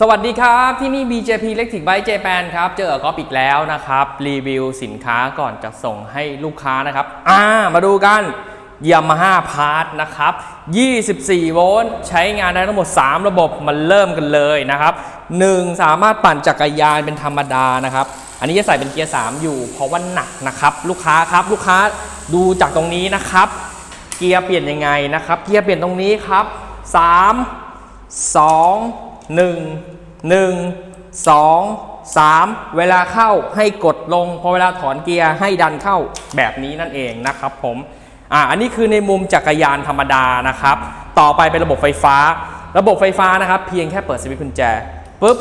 สวัสดีครับ ที่นี่ BJP Electric Bike Japan ครับ เจอก๊อฟอีกแล้วนะครับ รีวิวสินค้าก่อนจะส่งให้ลูกค้านะครับ อ่า มาดูกัน Yamaha Part นะครับ 24 โวลต์ใช้งานได้ทั้งหมด 3 ระบบมาเริ่มกันเลยนะครับ 1 สามารถปั่นจักรยานเป็นธรรมดานะครับ อันนี้จะใส่เป็นเกียร์ 3 อยู่ เพราะว่าหนักนะครับ ลูกค้าครับลูกค้าดูจากตรงนี้นะครับ เกียร์เปลี่ยนยังไงนะครับ เกียร์เปลี่ยนตรงนี้ครับ 3 2 1 1 2 3 เวลาเข้าให้กดลง พอเวลาถอนเกียร์ให้ดันเข้าแบบนี้นั่นเองนะครับผมอ่าอันนี้คือในมุมจักรยานธรรมดานะครับ ต่อไปเป็นระบบไฟฟ้า ระบบไฟฟ้านะครับ เพียงแค่เปิดสวิตช์กุญแจปุ๊บ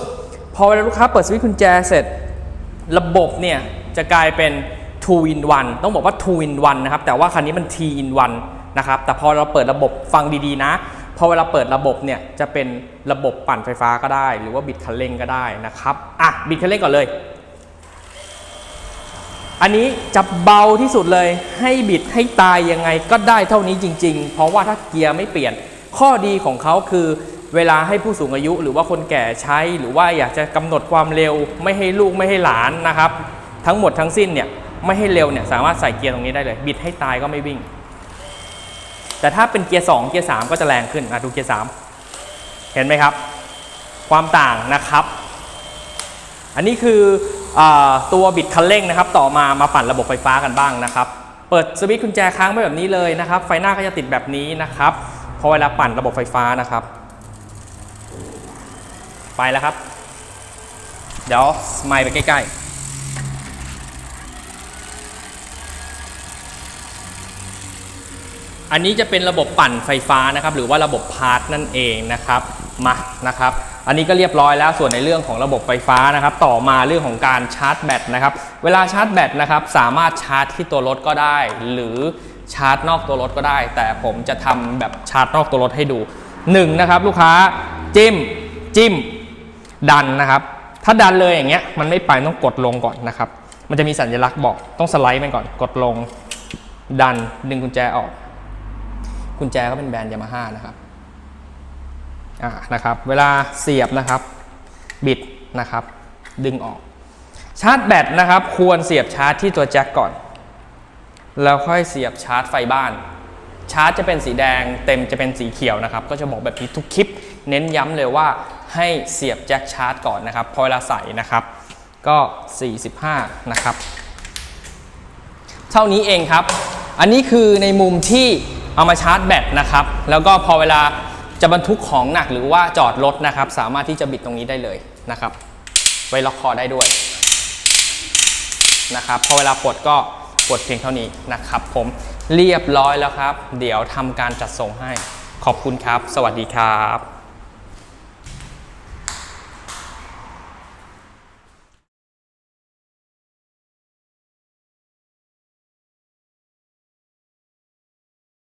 พอเวลาลูกค้าเปิดสวิตช์กุญแจเสร็จ ระบบเนี่ยจะกลายเป็น2 in 1ต้องบอกว่า2 in 1นะครับ แต่ว่าคันนี้มัน T in 1นะครับ แต่พอเราเปิดระบบฟังดีๆนะ พอเวลาเปิดระบบเนี่ยจะเป็นระบบปั่นไฟฟ้าก็ได้ หรือว่าบิดคันเร่งก็ได้นะครับอะบิดคันเร่งก่อนเลย อันนี้จะเบาที่สุดเลยให้บิดให้ตายยังไงก็ได้เท่านี้จริง ๆ เพราะว่าถ้าเกียร์ไม่เปลี่ยน ข้อดีของเขาคือเวลาให้ผู้สูงอายุหรือว่าคนแก่ใช้หรือว่าอยากจะกำหนดความเร็ว ไม่ให้ลูกไม่ให้หลานนะครับ ทั้งหมดทั้งสิ้นเนี่ยไม่ให้เร็วเนี่ยสามารถใส่เกียร์ตรงนี้ได้เลย บิดให้ตายก็ไม่วิ่ง แต่ถ้าเป็นเกียร์2เกียร์3ก็จะแรงขึ้นอะดูเกียร์3เห็นไหมครับ ความต่างนะครับ อันนี้คืออตัวบิดคันเร่งนะครับ ต่อมามาปั่นระบบไฟฟ้ากันบ้างนะครับ เปิดสวิตช์กุญแจค้างไว้แบบนี้เลยนะครับ ไฟหน้าก็จะติดแบบนี้นะครับพอเวลาปั่นระบบไฟฟ้านะครับ ไปแล้วครับ เดี๋ยวไมค์ไปใกล้ๆ อันนี้จะเป็นระบบปั่นไฟฟ้านะครับหรือว่าระบบพาร์ทนั่นเองนะครับมานะครับ อันนี้ก็เรียบร้อยแล้วส่วนในเรื่องของระบบไฟฟ้านะครับ ต่อมาเรื่องของการชาร์จแบตนะครับ เวลาชาร์จแบตนะครับสามารถชาร์จที่ตัวรถก็ได้ หรือชาร์จนอกตัวรถก็ได้ แต่ผมจะทำแบบชาร์จนอกตัวรถให้ดูหนึ่งนะครับลูกค้าจิ้มจิ้มดันนะครับ ถ้าดันเลยอย่างเงี้ยมันไม่ไปต้องกดลงก่อนนะครับ มันจะมีสัญลักษณ์บอกต้องสไลด์มันก่อนกดลง ดันดึงกุญแจออก กุญแจก็เป็นแบรนด์ยามาฮ่านะครับอ่านะครับ เวลาเสียบนะครับ บิดนะครับ ดึงออก ชาร์จแบตนะครับ ควรเสียบชาร์จที่ตัวแจ็คก่อน แล้วค่อยเสียบชาร์จไฟบ้าน ชาร์จจะเป็นสีแดง เต็มจะเป็นสีเขียวนะครับ ก็จะบอกแบบนี้ทุกคลิป เน้นย้ำเลยว่าให้เสียบแจ็คชาร์จก่อนนะครับ พอเวลาใส่นะครับ ก็ 45 นะครับ เท่านี้เองครับ อันนี้คือในมุมที่ เอามาชาร์จแบตนะครับ แล้วก็พอเวลาจะบรรทุกของหนักหรือว่าจอดรถนะครับ สามารถที่จะบิดตรงนี้ได้เลยนะครับ ไว้ล็อกคอได้ด้วยนะครับ พอเวลาปลดก็ปลดเพียงเท่านี้นะครับ ผมเรียบร้อยแล้วครับ เดี๋ยวทำการจัดส่งให้ขอบคุณครับ สวัสดีครับ